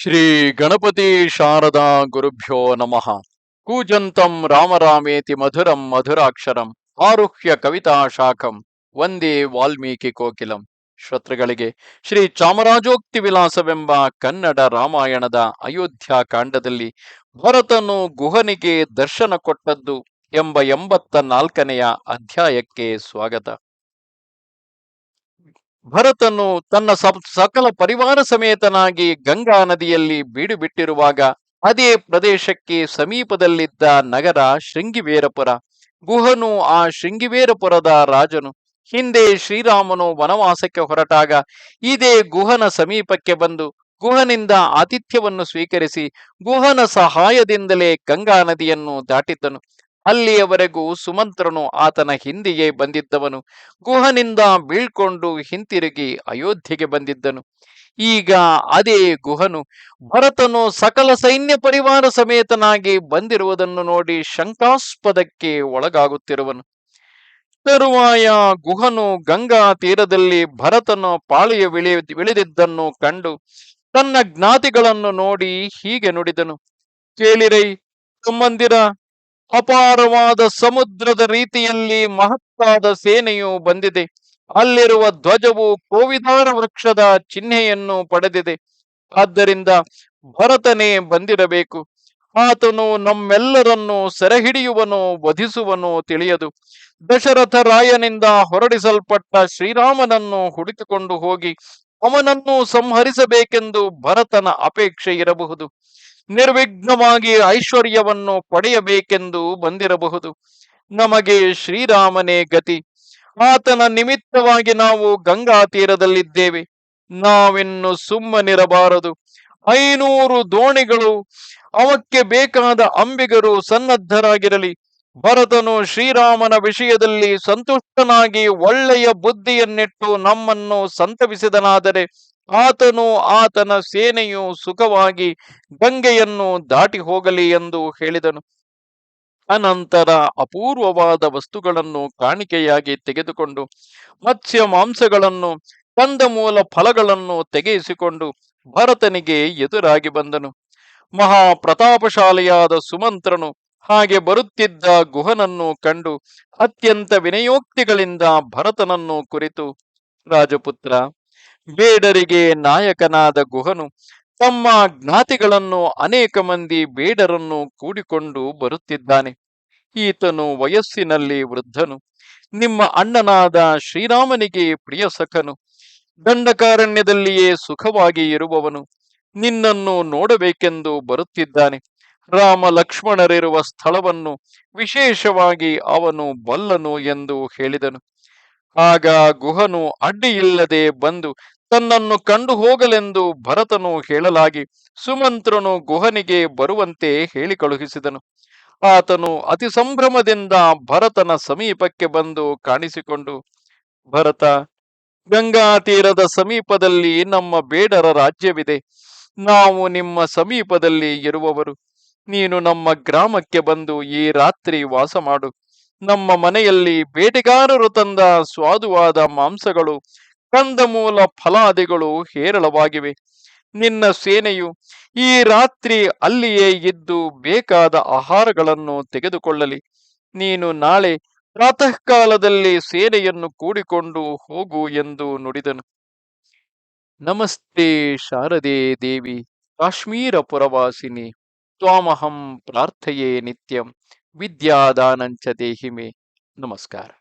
ಶ್ರೀ ಗಣಪತಿ ಶಾರದಾ ಗುರುಭ್ಯೋ ನಮಃ. ಕೂಜಂತಂ ರಾಮರಾಮೇತಿ ಮಧುರಂ ಮಧುರಾಕ್ಷರಂ ಆರುಹ್ಯ ಕವಿತಾ ಶಾಖಂ ವಂದೇ ವಾಲ್ಮೀಕಿ ಕೋಕಿಲಂ. ಶ್ರೋತೃಗಳಿಗೆ ಶ್ರೀ ಚಾಮರಾಜೋಕ್ತಿ ವಿಲಾಸವೆಂಬ ಕನ್ನಡ ರಾಮಾಯಣದ ಅಯೋಧ್ಯ ಕಾಂಡದಲ್ಲಿ ಭರತನು ಗುಹನಿಗೆ ದರ್ಶನ ಕೊಟ್ಟದ್ದು ಎಂಬ ಎಂಬತ್ತ ನಾಲ್ಕನೆಯ ಅಧ್ಯಾಯಕ್ಕೆ ಸ್ವಾಗತ. ಭರತನು ತನ್ನ ಸಕಲ ಪರಿವಾರ ಸಮೇತನಾಗಿ ಗಂಗಾ ನದಿಯಲ್ಲಿ ಬೀಡುಬಿಟ್ಟಿರುವಾಗ ಅದೇ ಪ್ರದೇಶಕ್ಕೆ ಸಮೀಪದಲ್ಲಿದ್ದ ನಗರ ಶೃಂಗಿವೇರಪುರ. ಗುಹನು ಆ ಶೃಂಗಿವೇರಪುರದ ರಾಜನು. ಹಿಂದೆ ಶ್ರೀರಾಮನು ವನವಾಸಕ್ಕೆ ಹೊರಟಾಗ ಇದೇ ಗುಹನ ಸಮೀಪಕ್ಕೆ ಬಂದು ಗುಹನಿಂದ ಆತಿಥ್ಯವನ್ನು ಸ್ವೀಕರಿಸಿ ಗುಹನ ಸಹಾಯದಿಂದಲೇ ಗಂಗಾ ನದಿಯನ್ನು ದಾಟಿದ್ದನು. ಅಲ್ಲಿಯವರೆಗೂ ಸುಮಂತ್ರನು ಆತನ ಹಿಂದೆಯೇ ಬಂದಿದ್ದವನು. ಗುಹನಿಂದ ಬೀಳ್ಕೊಂಡು ಹಿಂತಿರುಗಿ ಅಯೋಧ್ಯೆಗೆ ಬಂದಿದ್ದನು. ಈಗ ಅದೇ ಗುಹನು ಭರತನು ಸಕಲ ಸೈನ್ಯ ಪರಿವಾರ ಸಮೇತನಾಗಿ ಬಂದಿರುವುದನ್ನು ನೋಡಿ ಶಂಕಾಸ್ಪದಕ್ಕೆ ಒಳಗಾಗುತ್ತಿರುವನು. ತರುವಾಯ ಗುಹನು ಗಂಗಾ ತೀರದಲ್ಲಿ ಭರತನು ಪಾಳಿಯ ವಿಳಿ ವಿಳಿದಿದ್ದನ್ನು ಕಂಡು ತನ್ನ ಜ್ಞಾತಿಗಳನ್ನು ನೋಡಿ ಹೀಗೆ ನುಡಿದನು. ಕೇಳಿರೈ ತಮ್ಮಂದಿರ ಅಪಾರವಾದ ಸಮುದ್ರದ ರೀತಿಯಲ್ಲಿ ಮಹತ್ತಾದ ಸೇನೆಯು ಬಂದಿದೆ. ಅಲ್ಲಿರುವ ಧ್ವಜವು ಕೋವಿದಾರ ವೃಕ್ಷದ ಚಿಹ್ನೆಯನ್ನು ಪಡೆದಿದೆ. ಆದ್ದರಿಂದ ಭರತನೇ ಬಂದಿರಬೇಕು. ಆತನು ನಮ್ಮೆಲ್ಲರನ್ನು ಸೆರೆಹಿಡಿಯುವನು, ವಧಿಸುವನು ತಿಳಿಯದು. ದಶರಥ ರಾಯನಿಂದ ಹೊರಡಿಸಲ್ಪಟ್ಟ ಶ್ರೀರಾಮನನ್ನು ಹುಡುಕಿಕೊಂಡು ಹೋಗಿ ಅವನನ್ನು ಸಂಹರಿಸಬೇಕೆಂದು ಭರತನ ಅಪೇಕ್ಷೆ ಇರಬಹುದು. ನಿರ್ವಿಘ್ನವಾಗಿ ಐಶ್ವರ್ಯವನ್ನು ಪಡೆಯಬೇಕೆಂದು ಬಂದಿರಬಹುದು. ನಮಗೆ ಶ್ರೀರಾಮನೇ ಗತಿ. ಆತನ ನಿಮಿತ್ತವಾಗಿ ನಾವು ಗಂಗಾ ತೀರದಲ್ಲಿದ್ದೇವೆ ನಾವಿನ್ನು ಸುಮ್ಮನಿರಬಾರದು. ಐನೂರು ದೋಣಿಗಳು, ಅವಕ್ಕೆ ಬೇಕಾದ ಅಂಬಿಗರು ಸನ್ನದ್ಧರಾಗಿರಲಿ. ಭರತನು ಶ್ರೀರಾಮನ ವಿಷಯದಲ್ಲಿ ಸಂತುಷ್ಟನಾಗಿ ಒಳ್ಳೆಯ ಬುದ್ಧಿಯನ್ನಿಟ್ಟು ನಮ್ಮನ್ನು ಸಂತವಿಸಿದನಾದರೆ ಆತನು ಆತನ ಸೇನೆಯು ಸುಖವಾಗಿ ಗಂಗೆಯನ್ನು ದಾಟಿ ಹೋಗಲಿ ಎಂದು ಹೇಳಿದನು. ಅನಂತರ ಅಪೂರ್ವವಾದ ವಸ್ತುಗಳನ್ನು ಕಾಣಿಕೆಯಾಗಿ ತೆಗೆದುಕೊಂಡು ಮತ್ಸ್ಯ ಮಾಂಸಗಳನ್ನು ಕಂದಮೂಲ ಫಲಗಳನ್ನು ತೆಗೆಯಿಸಿಕೊಂಡು ಭರತನಿಗೆ ಎದುರಾಗಿ ಬಂದನು. ಮಹಾ ಪ್ರತಾಪಶಾಲಿಯಾದ ಸುಮಂತ್ರನು ಹಾಗೆ ಬರುತ್ತಿದ್ದ ಗುಹನನ್ನು ಕಂಡು ಅತ್ಯಂತ ವಿನಯೋಕ್ತಿಗಳಿಂದ ಭರತನನ್ನು ಕುರಿತು, ರಾಜಪುತ್ರ ಬೇಡರಿಗೆ ನಾಯಕನಾದ ಗುಹನು ತಮ್ಮ ಜ್ಞಾತಿಗಳನ್ನು ಅನೇಕ ಮಂದಿ ಬೇಡರನ್ನು ಕೂಡಿಕೊಂಡು ಬರುತ್ತಿದ್ದಾನೆ. ಈತನು ವಯಸ್ಸಿನಲ್ಲಿ ವೃದ್ಧನು. ನಿಮ್ಮ ಅಣ್ಣನಾದ ಶ್ರೀರಾಮನಿಗೆ ಪ್ರಿಯ ಸಖನು. ದಂಡಕಾರಣ್ಯದಲ್ಲಿಯೇ ಸುಖವಾಗಿ ಇರುವವನು. ನಿನ್ನನ್ನು ನೋಡಬೇಕೆಂದು ಬರುತ್ತಿದ್ದಾನೆ. ರಾಮ ಲಕ್ಷ್ಮಣರಿರುವ ಸ್ಥಳವನ್ನು ವಿಶೇಷವಾಗಿ ಅವನು ಬಲ್ಲನು ಎಂದು ಹೇಳಿದನು. ಆಗ ಗುಹನು ಅಡ್ಡಿಯಿಲ್ಲದೆ ಬಂದು ತನ್ನನ್ನು ಕಂಡು ಹೋಗಲೆಂದು ಭರತನು ಹೇಳಲಾಗಿ ಸುಮಂತ್ರನು ಗುಹನಿಗೆ ಬರುವಂತೆ ಹೇಳಿ ಕಳುಹಿಸಿದನು. ಆತನು ಅತಿ ಸಂಭ್ರಮದಿಂದ ಭರತನ ಸಮೀಪಕ್ಕೆ ಬಂದು ಕಾಣಿಸಿಕೊಂಡು, ಭರತ, ಗಂಗಾ ತೀರದ ಸಮೀಪದಲ್ಲಿ ನಮ್ಮ ಬೇಡರ ರಾಜ್ಯವಿದೆ. ನಾವು ನಿಮ್ಮ ಸಮೀಪದಲ್ಲಿ ಇರುವವರು. ನೀನು ನಮ್ಮ ಗ್ರಾಮಕ್ಕೆ ಬಂದು ಈ ರಾತ್ರಿ ವಾಸ ಮಾಡು. ನಮ್ಮ ಮನೆಯಲ್ಲಿ ಬೇಟೆಗಾರರು ತಂದ ಸ್ವಾದುವಾದ ಮಾಂಸಗಳು ಕಂದಮೂಲ ಫಲಾದಿಗಳು ಹೇರಳವಾಗಿವೆ. ನಿನ್ನ ಸೇನೆಯು ಈ ರಾತ್ರಿ ಅಲ್ಲಿಯೇ ಇದ್ದು ಬೇಕಾದ ಆಹಾರಗಳನ್ನು ತೆಗೆದುಕೊಳ್ಳಲಿ. ನೀನು ನಾಳೆ ಪ್ರಾತಃ ಕಾಲದಲ್ಲಿ ಸೇನೆಯನ್ನು ಕೂಡಿಕೊಂಡು ಹೋಗು ಎಂದು ನುಡಿದನು. ನಮಸ್ತೆ ಶಾರದೆ ದೇವಿ, ಕಾಶ್ಮೀರ ಪುರವಾಸಿನಿ. ತ್ವಾಮಹಂ ಪ್ರಾರ್ಥೆಯೇ ನಿತ್ಯಂ. ವಿದ್ಯಾದಾನಂಚ ದೇಹಿಮೆ. ನಮಸ್ಕಾರ.